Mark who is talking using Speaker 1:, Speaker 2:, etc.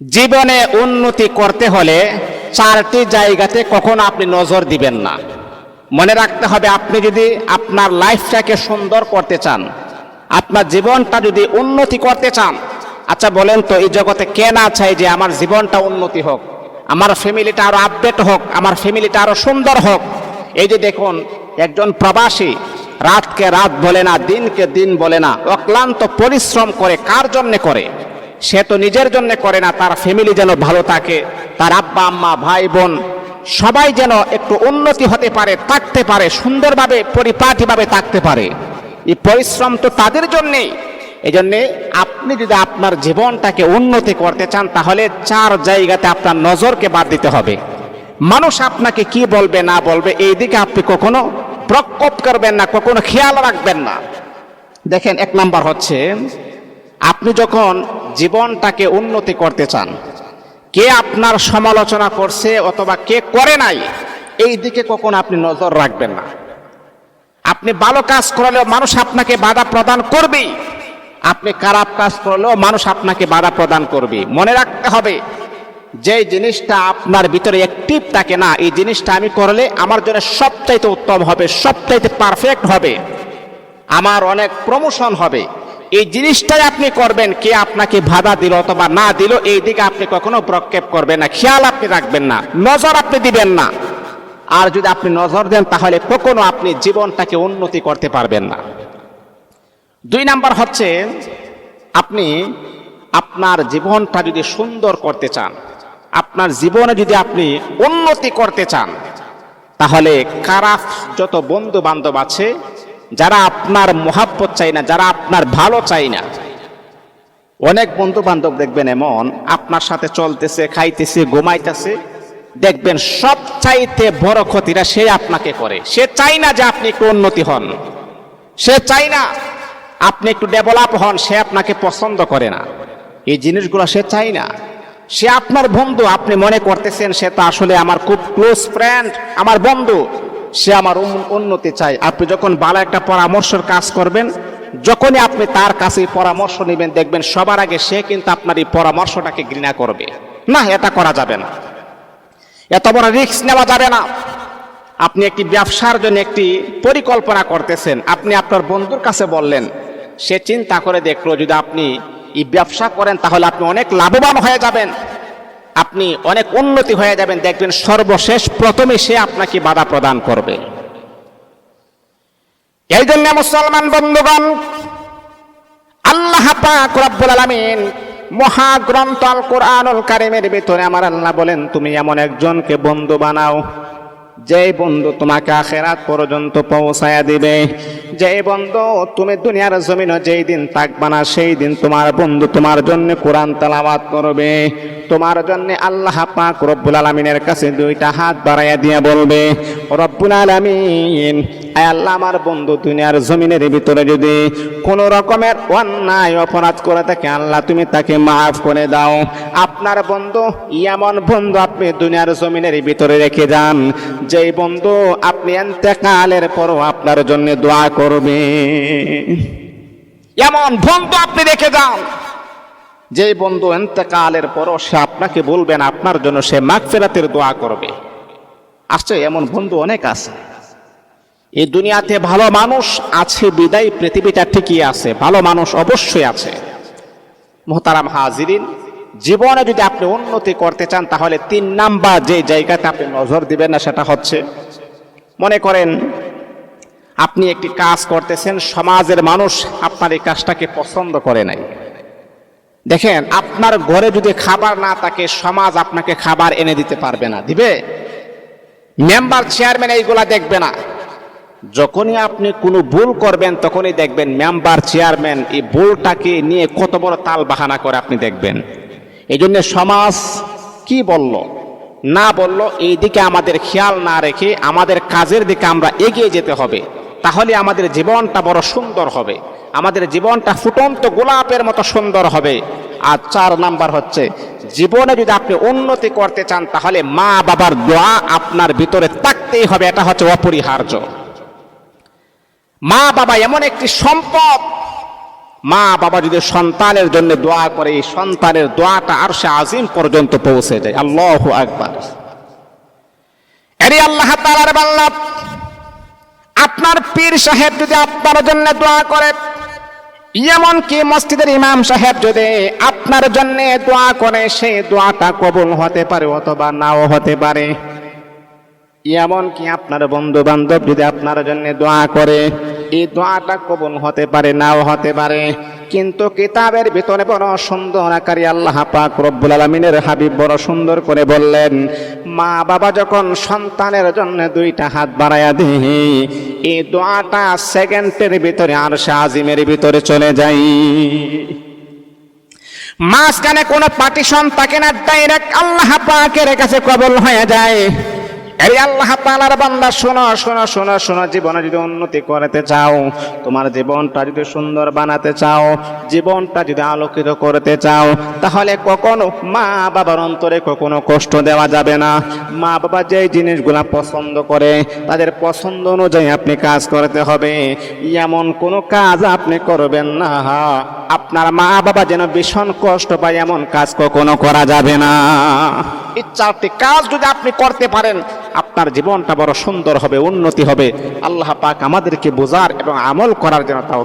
Speaker 1: জীবনে উন্নতি করতে হলে চারটি জায়গাতে কখনো আপনি নজর দিবেন না। মনে রাখতে হবে, আপনি যদি আপনার লাইফটাকে সুন্দর করতে চান, আপনার জীবনটা যদি উন্নতি করতে চান আচ্ছা বলেন তো, এই জগতে কে না চাই যে আমার জীবনটা উন্নতি হোক, আমার ফ্যামিলিটা আরও আপডেট হোক, আমার ফ্যামিলিটা আরও সুন্দর হোক। এই যে দেখুন, একজন প্রবাসী রাতকে রাত বলে না, দিনকে দিন বলে না, অক্লান্ত পরিশ্রম করে, কার জন্যে করে? সে তো নিজের জন্য করে না, তার ফ্যামিলি যেন ভালো থাকে, তার আব্বা, আম্মা, ভাই, বোন, সবাই যেন একটু উন্নতি হতে পারে, থাকতে পারে, সুন্দরভাবে, পরিপাটিভাবে থাকতে পারে। এই পরিশ্রম তো তাদের জন্যেই। এই জন্যে আপনি যদি আপনার জীবনটাকে উন্নতি করতে চান, তাহলে চার জায়গাতে আপনার নজরকে বাদ দিতে হবে। মানুষ আপনাকে কি বলবে, না বলবে, এই দিকে আপনি কখনো প্রকোপ করবেন না, কখনো খেয়াল রাখবেন না। দেখেন, এক নাম্বার হচ্ছে আপনি যখন জীবনটাকে উন্নতি করতে চান, কে আপনার সমালোচনা করছে অথবা কে করে নাই, এই দিকে কখন আপনি নজর রাখবেন না। আপনি ভালো কাজ করলেও মানুষ আপনাকে বাধা প্রদান করবেই। আপনি খারাপ কাজ করলেও মানুষ আপনাকে বাধা প্রদান করবে মনে রাখতে হবে যে জিনিসটা আপনার ভিতরে অ্যাক্টিভ থাকে না, এই জিনিসটা আমি করলে আমার জন্য সবচাইতে উত্তম হবে, সবচাইতে পারফেক্ট হবে। আমার অনেক প্রমোশন হবে। এই জিনিসটাই আপনি করবেন, কে আপনাকে বাধা দিল অথবা না দিল, এই দিকে আপনি কখনো প্রক্ষেপ করবেন না, খেয়াল আপনি রাখবেন না, নজর আপনি দিবেন না। আর যদি আপনি নজর দেন, তাহলে কখনো আপনি জীবনটাকে উন্নতি করতে পারবেন না। দুই নাম্বার হচ্ছে, আপনি আপনার জীবনটা যদি সুন্দর করতে চান, আপনার জীবনে যদি আপনি উন্নতি করতে চান, তাহলে খারাপ যত বন্ধু বান্ধব আছে যারা আপনার মহাব্বত চাই না, যারা আপনার ভালো চাই না। অনেক বন্ধু বান্ধব দেখবেন এমন, আপনার সাথে চলতেছে, খাইতেছে, ঘুমাইতেছে, দেখবেন সব চাইতে বড় ক্ষতিটা সে আপনাকে করে। সে চাই না যে আপনি একটু উন্নতি হন। সে চাই না আপনি একটু ডেভেলপ হন, সে আপনাকে পছন্দ করে না। এই জিনিসগুলো সে চাই না। সে আপনার বন্ধু, আপনি মনে করতেছেন সে তো আসলে আমার খুব ক্লোজ ফ্রেন্ড আমার বন্ধু। সে আমার উন- উন্নতি চাই আপনি যখন ভালো একটা পরামর্শের কাজ করবেন, যখনই আপনি তার কাছে পরামর্শ নেবেন, দেখবেন সবার আগে সে কিন্তু আপনার এই পরামর্শটাকে ঘৃণা করবে। না, এটা করা যাবে না। এত বড় রিস্ক নেওয়া যাবে না। আপনি একটি ব্যবসার জন্য একটি পরিকল্পনা করতেছেন। আপনি আপনার বন্ধুর কাছে বললেন, সে চিন্তা করে দেখল, যদি আপনি এই ব্যবসা করেন, তাহলে আপনি অনেক লাভবান হয়ে যাবেন। আপনি অনেক উন্নতি হয়ে যাবেন, দেখবেন সর্বশেষ প্রথমে সে আপনাকে বাধা প্রদান করবে। এই জন্য মুসলমান বন্ধুগণ, আল্লাহ পাক রব্বুল আলামিন মহাগ্রন্থ আল কোরআনুল কারিমের ভিতরে আমার আল্লাহ বলেন, তুমি এমন একজনকে বন্ধু বানাও যেই বন্ধু তোমাকে আখেরাত পর্যন্ত পৌঁছায়া দিবে যে বন্ধু তুমি দুনিয়ার জমিনে যেই দিন থাকবা না, সেই দিন তোমার বন্ধু তোমার জন্য কোরআন তালাবাদ করবে। তোমার জন্য আল্লাহ পাক রব্বুল আলমিনের কাছে দুইটা হাত বাড়াইয়া দিয়ে বলবে, রব্বুল আলমিন আল্লাহ, আমার বন্ধু দুনিয়ার জমিনের ভিতরে যদি কোনো রকমের অন্যায় অপরাধ করে থাকে, আল্লাহ তুমি তাকে মাফ করে দাও। আপনার বন্ধু, এমন বন্ধু আপনি দুনিয়ার জমিনের ভিতরে রেখে যান, যেই বন্ধু আপনি এতেকালের পরও আপনার জন্য দোয়া করবে। এমন বন্ধু আপনি রেখে যান যে বন্ধু এতেকালের পরও সে আপনাকে বলবেন আপনার জন্য সে মাগফিরাতের দোয়া করবে। আসছে, এমন বন্ধু অনেক আছে। এই দুনিয়াতে ভালো মানুষ আছে, বিদায় পৃথিবীটা ঠিকই আছে, ভালো মানুষ অবশ্যই আছে। মোহতারাম হাজিরিন, জীবনে যদি আপনি উন্নতি করতে চান, তাহলে তিন নাম্বার যে জায়গাতে আপনি নজর দিবেন না, সেটা হচ্ছে, মনে করেন আপনি একটি কাজ করতেছেন, সমাজের মানুষ আপনার এই কাজটাকে পছন্দ করে নাই। দেখেন, আপনার ঘরে যদি খাবার না থাকে, সমাজ আপনাকে খাবার এনে দিতে পারবে না, দিবে? মেম্বার, চেয়ারম্যান এইগুলা দেখবে না। যখনই আপনি কোনো ভুল করবেন, তখনই দেখবেন মেম্বার চেয়ারম্যান এই ভুলটাকে নিয়ে কত বড় তাল বাহানা করে আপনি দেখবেন। এই জন্য সমাজ কি বলল? না বলল, এই দিকে আমাদের খেয়াল না রেখে আমাদের কাজের দিকে আমরা এগিয়ে যেতে হবে। তাহলে আমাদের জীবনটা বড় সুন্দর হবে। আমাদের জীবনটা ফুটন্ত গোলাপের মতো সুন্দর হবে। আর চার নাম্বার হচ্ছে, জীবনে যদি আপনি উন্নতি করতে চান, তাহলে মা বাবার দোয়া আপনার ভিতরে থাকতেই হবে। এটা হচ্ছে অপরিহার্য। মা বাবা এমন একটি সম্পদ। মা বাবা যদি সন্তানের জন্য দোয়া করে, এই সন্তানের দোয়াটা আর সে আজিম পর্যন্ত পৌঁছে যায়। আল্লাহ আকবার। এরে আল্লাহ তাআলার বাংলা আপনার পীর সাহেব যদি আপনার জন্য দোয়া করে, এমনকি মসজিদের ইমাম সাহেব যদি আপনার জন্য দোয়া করে, সেই দোয়াটা কবুল হতে পারে অথবা নাও হতে পারে। এমনকি আপনার বন্ধু বান্ধব যদি আপনার জন্য দোয়া করে, এই দোয়াটা কবুল হতে পারে, নাও হতে পারে। কিন্তু কিতাবের ভিতরে বড় সুন্দর আকারে আল্লাহ পাক রব্বুল আলমিনের হাবিব বড় সুন্দর করে বললেন, মা বাবা যখন সন্তানের জন্য দুইটা হাত বাড়াইয়া দেয়, এই দোয়াটা সেকেন্ডের ভিতরে আর আজিমের ভিতরে চলে যায়। মাঝখানে কোনো পার্টিশন থাকে না, ডাইরেক্ট আল্লাহ পাকের কাছে কবল হয়ে যায়। এই আল্লাহ তাআলার বান্দা, শোনো শোনো শোনো শোনো, জীবনে যদি উন্নতি করতে চাও, তোমার জীবনটা যদি সুন্দর বানাতে চাও, জীবনটা যদি আলোকিত করতে চাও, তাহলে কখনো মা বাবার অন্তরে কখনো কষ্ট দেওয়া যাবে না। মা বাবা যেই জিনিসগুলা পছন্দ করে, তাদের পছন্দ অনুযায়ী আপনি কাজ করতে হবে। এমন কোনো কাজ আপনি করবেন না। আপনার মা বাবা যেন ভীষণ কষ্ট পায়, এমন কাজ কখনো করা যাবে না। এই চারটি কাজ যদি আপনি করতে পারেন আপনার জীবনটা বড় সুন্দর হবে, উন্নতি হবে। আল্লাহ পাক আমাদেরকে বোঝার এবং আমল করার জন্য তাও